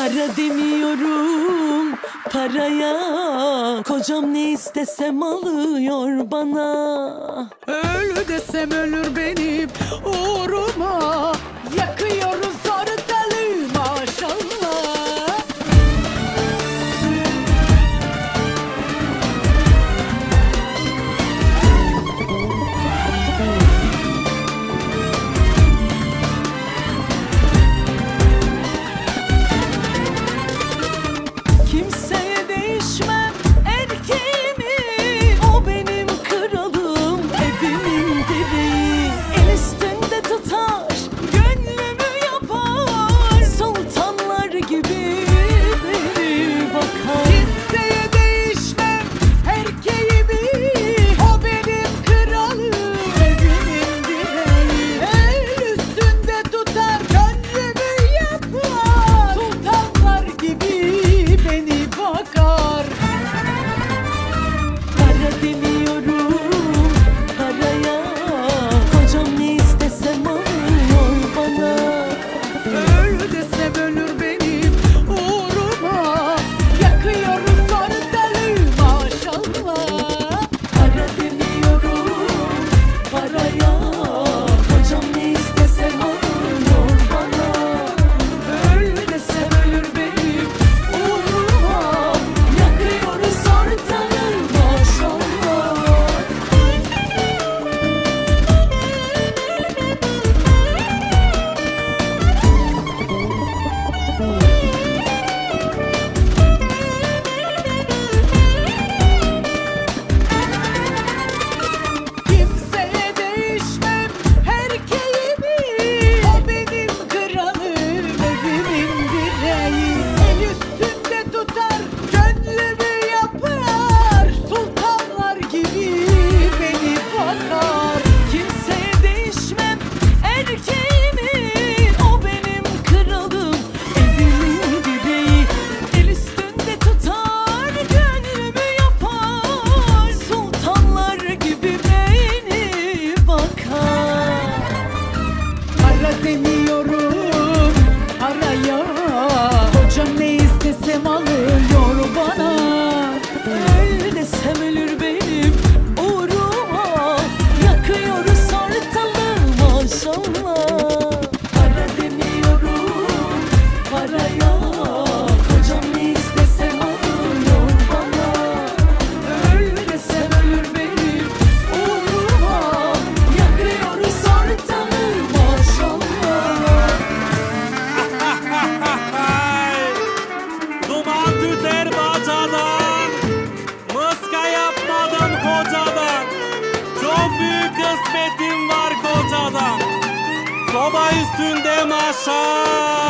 Para demiyorum paraya. Kocam ne istesem alıyor bana. tenía. abraço!